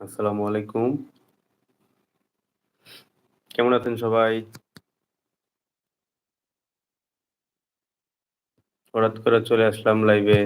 আসসালামু আলাইকুম। কেমন আছেন সবাই? হঠাৎ করে চলে আসলাম লাইভে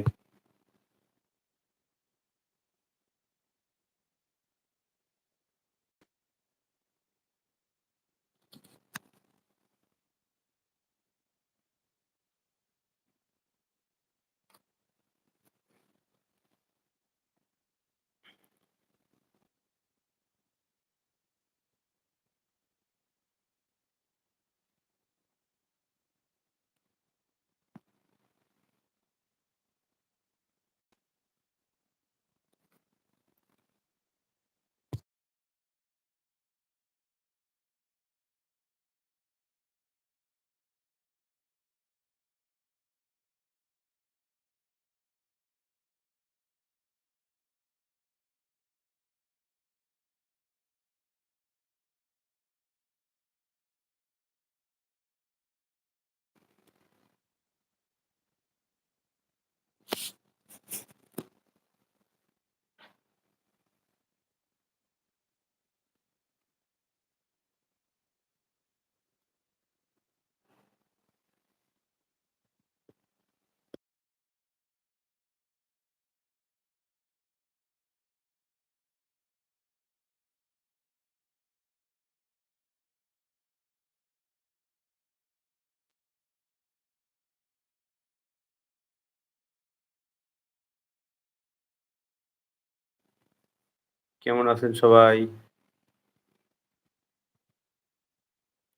কেমন আছেন সবাই?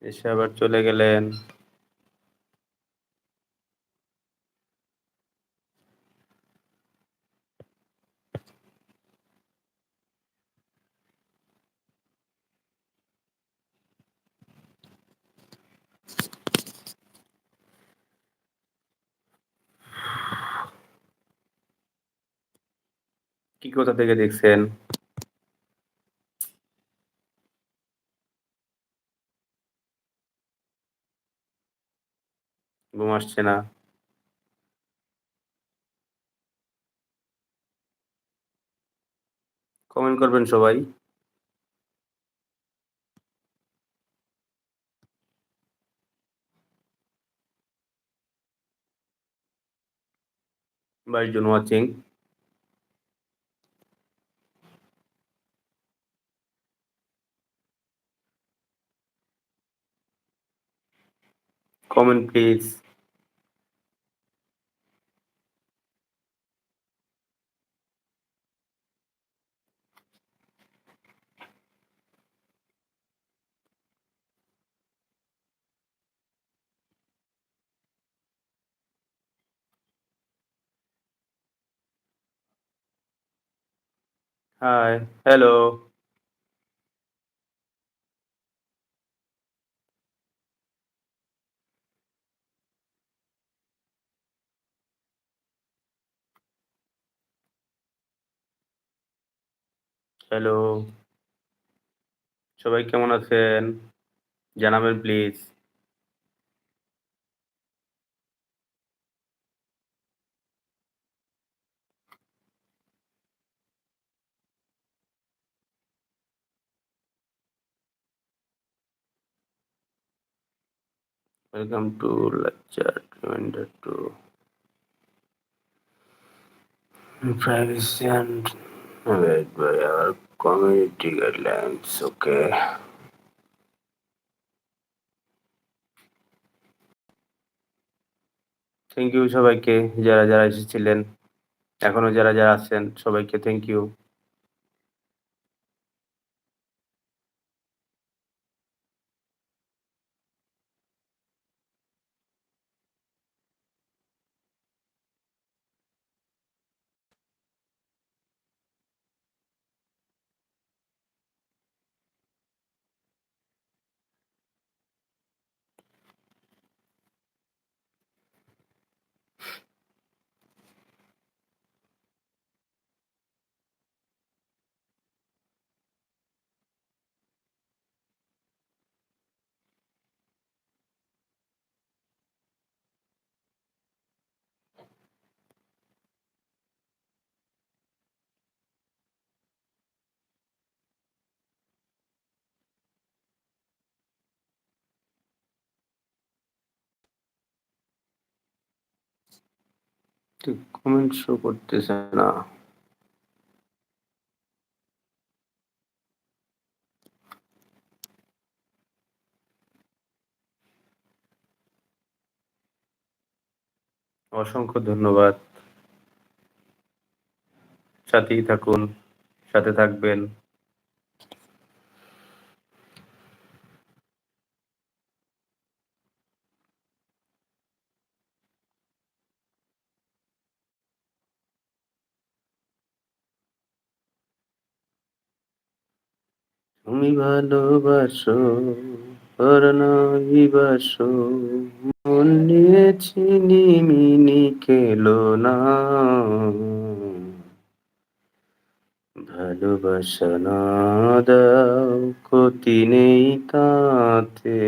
এসে আবার চলে গেলেন। কি কোথা থেকে দেখছেন? আসছে না। কমেন্ট করবেন সবাই। বাইশ জন watching comment please Hi, hello. Hello সবাই কেমন আছেন? জানাবেন please Welcome to lecture reminder to privacy and abide by our community guidelines. Okay. Thank you সবাইকে যারা যারা এসেছিলেন এখনও যারা যারা আছেন সবাইকে থ্যাংক ইউ কমেন্ট শো করতেছে না। অসংখ্য ধন্যবাদ। সাথেই থাকুন, সাথে থাকবেন। তুমি ভালোবাসো নইবাসো মন নিয়ে ছিনিমিনি খেলো না। ভালোবাসা না দাও, ক্ষতি নেই তাতে।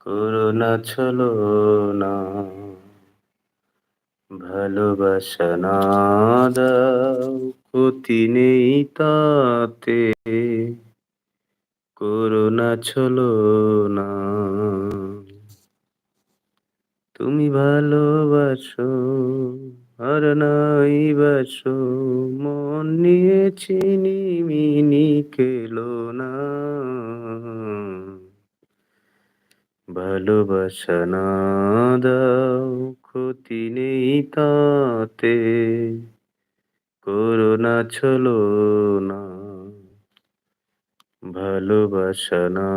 করোনা ছলো না। ভালোবাসা না দাও, ক্ষতি নেই তাতে। করোনা ছলো না। তুমি ভালোবাসো, আর নাই বাসো। মন নিয়ে চিনি মিনি খেলো না। ভালোবাসা না দাও, ক্ষতি নেই তাতে। করোনা ছলো না। ভালোবাসা না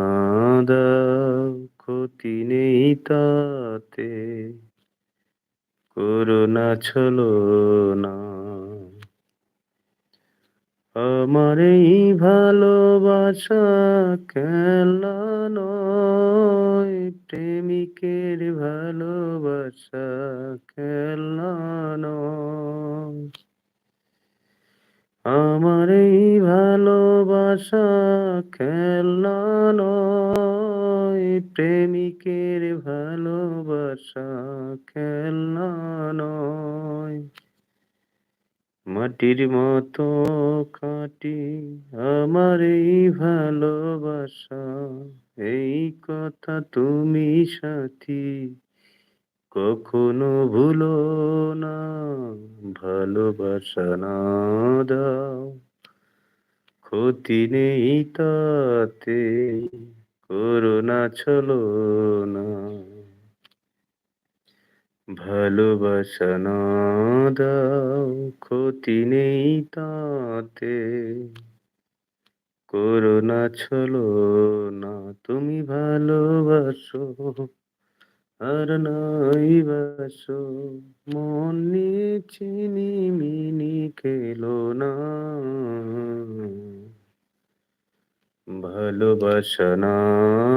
ক্ষতি নেই তাতে করোনা ছলো না। আমার এই ভালোবাসা খেলা খেলা নয়, প্রেমিকের ভালোবাসা খেলা নয়। মাটির মতো কাটি আমার এই ভালোবাসা, এই কথা তুমি সাথী কখনো ভুলো না, ভালোবাসা না দাও। ক্ষতি নেই তাতে করোনা ছলো না। ভালোবাসা না দাও, ক্ষতি নেই তাতে করোনা ছলো না। তুমি ভালোবাসো আর নাই বাসো। চিনি মিনি খেলো না। ভালোবাসা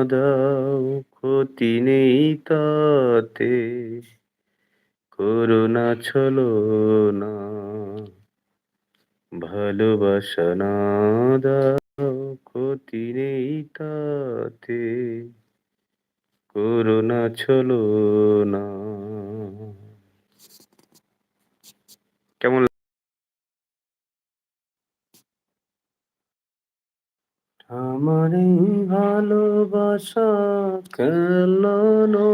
দাও, ক্ষতি নেই তাতে। করোনা ছলো না। ভালোবাসা দাও, ক্ষতি নেই তাতে। করোনা ছলো না। কেমন আমার ভালোবাসা খেলানো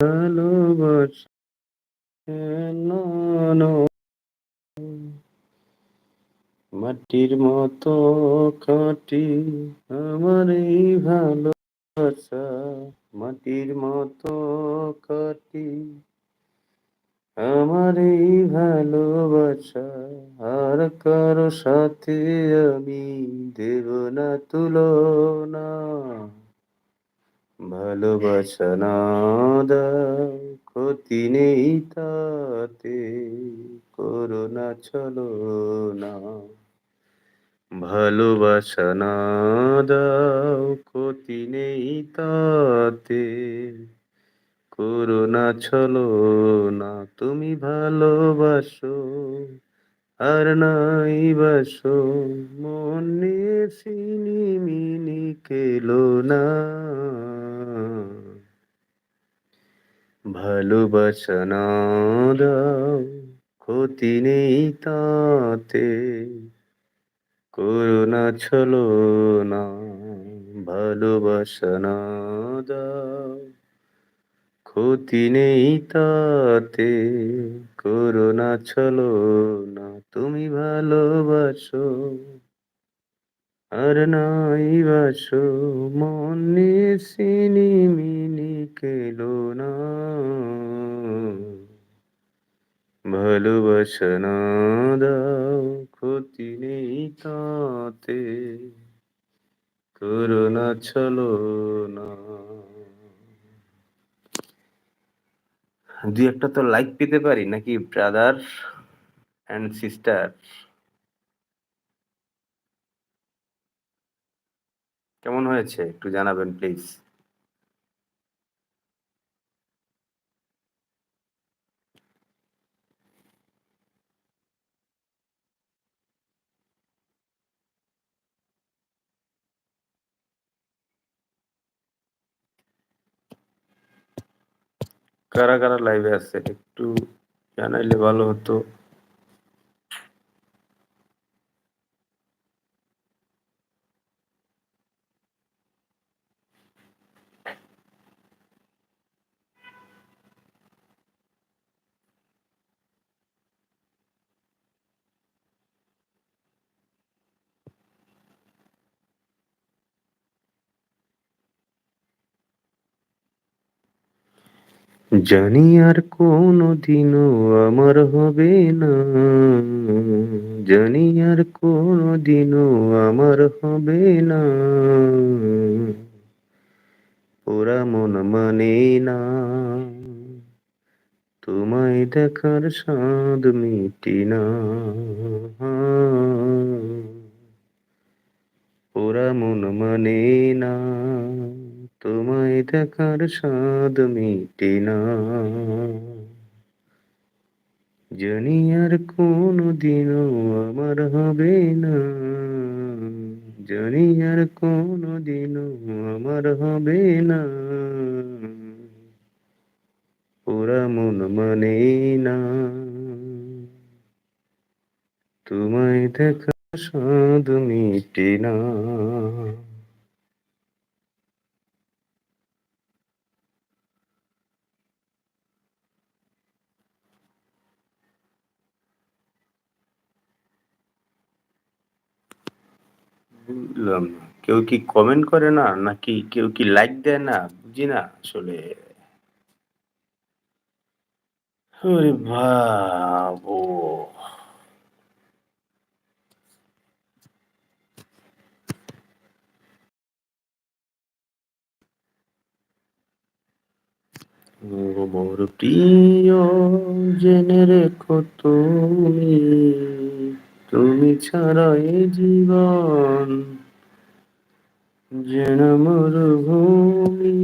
ভালোবাসা খেলানো মাটির মতো খাটি আমার এই ভালোবাসা। মাটির মতো খাটি আমার এই ভালোবাসা। আর কারও সাথে আমি দেব না তুলনা। ভালোবাসা না দাও ক্ষতি নেই তাতে, করোনা চলো না ভালোবাসা না দাও, ক্ষতি নেই তাতে। করোনা ছলো না, তুমি ভালোবাসো, আর নাই বাসো। মন নিয়ে মিনি কেলো না। ভালোবাসা না দাও, ক্ষতি নেই তাতে। করোনা ছলো না, ভালোবাসা না দাও। ক্ষতি নেই তাতে করোনা ছলো না, তুমি ভালোবাসো। আর নাই বাসো, মনে নিয়ে সিনিমিনি কেলো না। ভালোবাসা দাও ক্ষতি নেই তাতে। করোনা ছলো না। দুই একটা তো লাইক পেতে পারি, নাকি ব্রাদার অ্যান্ড সিস্টার কেমন হয়েছে? একটু জানাবেন প্লিজ কারা কারা লাইভে আছে একটু জানাইলে ভালো হতো। জানি আর কোনো দিনও আমার হবে না। জানি আর কোনো দিনও আমার হবে না। ওরা মন মানে না। তোমায় দেখার স্বাদ মিটি না। ওরা মন মানে না। তোমায় দেখার স্বাদ মিটে না। জানি আর কোনো আমার হবে না। জানি আর কোনো আমার হবে না। ওরা মন মানে না। তোমায় দেখা স্বাদ মিটে না। বুঝলাম কেউ কি কমেন্ট করে না? নাকি কেউ কি লাইক দেয় না? বুঝি না আসলে। ওরে বাবু। মোর প্রিয়, জেনে রেখো তুমি। তুমি ছাড়া এ জীবন যেন মরুভূমি।